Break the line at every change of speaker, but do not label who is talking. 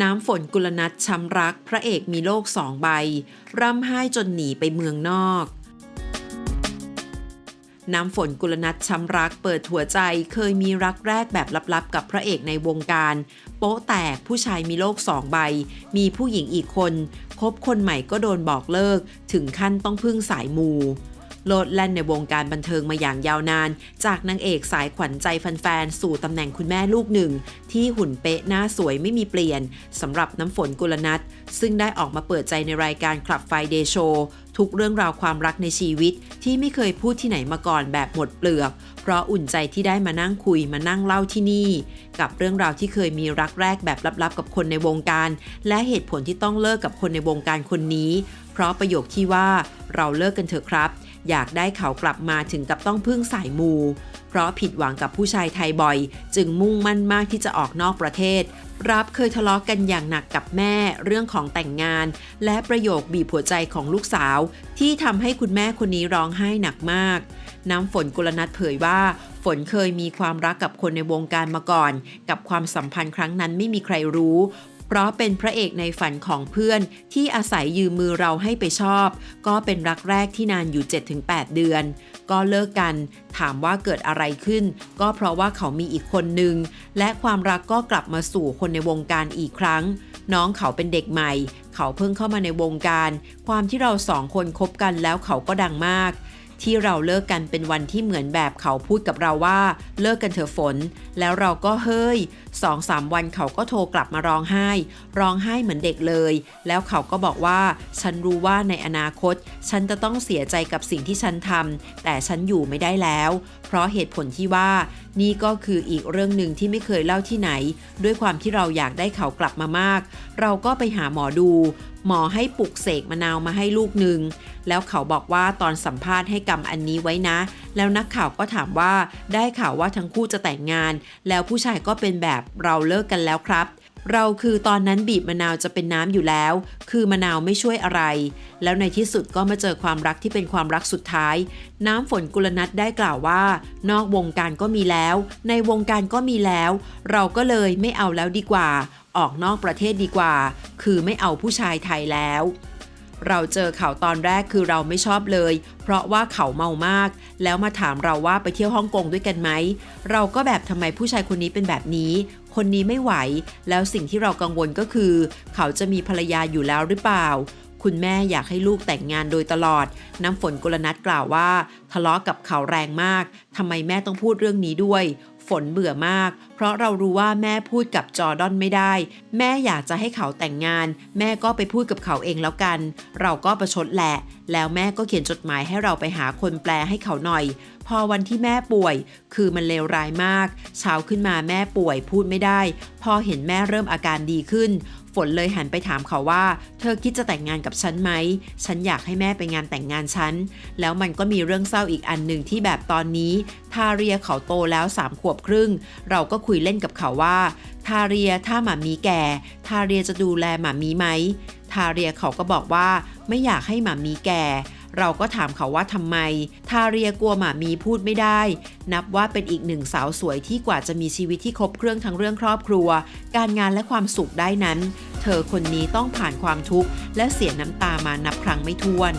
น้ำฝนกุลนัทช้ำรัก พระเอกมีโลกสองใบ ร่ำไห้จนหนีไปเมืองนอก น้ำฝนกุลนัทช้ำรักเปิดหัวใจเคยมีรักแรกแบบลับๆ กับพระเอกในวงการ โป๊ะแตกผู้ชายมีโลกสองใบ มีผู้หญิงอีกคน คบคนใหม่ก็โดนบอกเลิก ถึงขั้นต้องพึ่งสายมู โลดแล่นในวงการบันเทิงมาอย่างยาวนาน จากนางเอกสายขวัญใจแฟนๆ สู่ตำแหน่งคุณแม่ลูกหนึ่ง ที่หุ่นเป๊ะหน้าสวยไม่มีเปลี่ยนสำหรับน้ำฝนกุลนัทซึ่งได้ออกมาเปิดใจในรายการคลับไฟเดย์โชว์ทุกเรื่องราวความรักในชีวิตที่ไม่เคยพูดที่ไหนมาก่อนแบบหมดเปลือก เพราะอุ่นใจที่ได้มานั่งคุยมานั่งเล่าที่นี่ กับเรื่องราวที่เคยมีรักแรกแบบลับๆ กับคนในวงการ และเหตุผลที่ต้องเลิกกับคนในวงการคนนี้ เพราะประโยคที่ว่าเราเลิกกันเถอะครับ อยากได้เขากลับมาถึงกับต้องพึ่งสายมู เพราะผิดหวังกับผู้ชายไทยบ่อย จึงมุ่งมั่นมากที่จะออกนอกประเทศ รับเคยทะเลาะกกันอย่างหนักกับแม่เรื่องของแต่งงาน และประโยคบีบหัวใจของลูกสาว ที่ทำให้คุณแม่คนนี้ร้องไห้หนักมากน้ำฝนกุลนัทเผยว่า ฝนเคยมีความรักกับคนในวงการมาก่อน กับความสัมพันธ์ครั้งนั้นไม่มีใครรู้ เพราะเป็นพระเอกในฝันของเพื่อนที่อาศัยยืมมือเราให้ไปชอบ ก็เป็นรักแรกที่นานอยู่ 7-8 เดือน ก็เลิกกัน ถามว่าเกิดอะไรขึ้น ก็เพราะว่าเขามีอีกคนนึง และความรักก็กลับมาสู่คนในวงการอีกครั้ง น้องเขาเป็นเด็กใหม่ เขาเพิ่งเข้ามาในวงการ ความที่เราสองคนคบกันแล้วเขาก็ดังมาก ที่เราเลิกกันเป็นวันที่เหมือนแบบเขาพูดกับเราว่า เลิกกันเถอะฝน แล้วเราก็เฮ้ยสองสามวันเขาก็โทรกลับมาร้องไห้ ร้องไห้เหมือนเด็กเลย แล้วเขาก็บอกว่า ฉันรู้ว่าในอนาคต ฉันจะต้องเสียใจกับสิ่งที่ฉันทำแต่ฉันอยู่ไม่ได้แล้ว เพราะเหตุผลที่ว่า นี่ก็คืออีกเรื่องหนึ่งที่ไม่เคยเล่าที่ไหน ด้วยความที่เราอยากได้เขากลับมามาก เราก็ไปหาหมอดู หมอให้ปลุกเสกมะนาวมาให้ลูกหนึ่ง แล้วเขาบอกว่าตอนสัมภาษณ์ให้กำอันนี้ไว้นะ แล้วนักข่าวก็ถามว่าได้ข่าวว่าทั้งคู่จะแต่งงาน แล้วผู้ชายก็เป็นแบบเราเลิกกันแล้วครับ เราคือตอนนั้นบีบมะนาวจะเป็นน้ำอยู่แล้ว คือมะนาวไม่ช่วยอะไร แล้วในที่สุดก็มาเจอความรักที่เป็นความรักสุดท้าย น้ำฝนกุลนัทได้กล่าวว่า นอกวงการก็มีแล้ว ในวงการก็มีแล้ว เราก็เลยไม่เอาแล้วดีกว่า ออกนอกประเทศดีกว่า คือไม่เอาผู้ชายไทยแล้ว เราเจอเขาตอนแรกคือเราไม่ชอบเลย เพราะว่าเขาเมามาก แล้วมาถามเราว่าไปเที่ยวฮ่องกงด้วยกันไหม เราก็แบบทำไมผู้ชายคนนี้เป็นแบบนี้ คนนี้ไม่ไหว แล้วสิ่งที่เรากังวลก็คือ เขาจะมีภรรยาอยู่แล้วหรือเปล่า คุณแม่อยากให้ลูกแต่งงานโดยตลอด น้ำฝนกุลนัทกล่าวว่า ทะเลาะกับเขาแรงมากทำไมแม่ต้องพูดเรื่องนี้ด้วย ฝนเบื่อมาก เพราะเรารู้ว่าแม่พูดกับจอร์ดอนไม่ได้ แม่อยากจะให้เขาแต่งงาน แม่ก็ไปพูดกับเขาเองแล้วกัน เราก็ประชดแหละ แล้วแม่ก็เขียนจดหมายให้เราไปหาคนแปลให้เขาหน่อย พอวันที่แม่ป่วย คือมันเลวร้ายมาก เช้าขึ้นมาแม่ป่วยพูดไม่ได้ พอเห็นแม่เริ่มอาการดีขึ้นฝนเลยหันไปถามเขาว่า เธอคิดจะแต่งงานกับฉันไหม ฉันอยากให้แม่ไปงานแต่งงานฉัน แล้วมันก็มีเรื่องเศร้าอีกอันหนึ่งที่แบบตอนนี้ ทาเรียเขาโตแล้วสามขวบครึ่ง เราก็คุยเล่นกับเขาว่า ทาเรียถ้าหมามีแก่ ทาเรียจะดูแลหมามีไหม ทาเรียเขาก็บอกว่าไม่อยากให้หมามีแก่ เราก็ถามเขาว่าทำไม ทาเรียกลัวหมามีพูดไม่ได้ นับว่าเป็นอีกหนึ่งสาวสวยที่กว่าจะมีชีวิตที่ครบเครื่องทั้งเรื่องครอบครัว การงานและความสุขได้นั้น เธอคนนี้ต้องผ่านความทุกข์และเสียน้ำตามานับครั้งไม่ถ้วน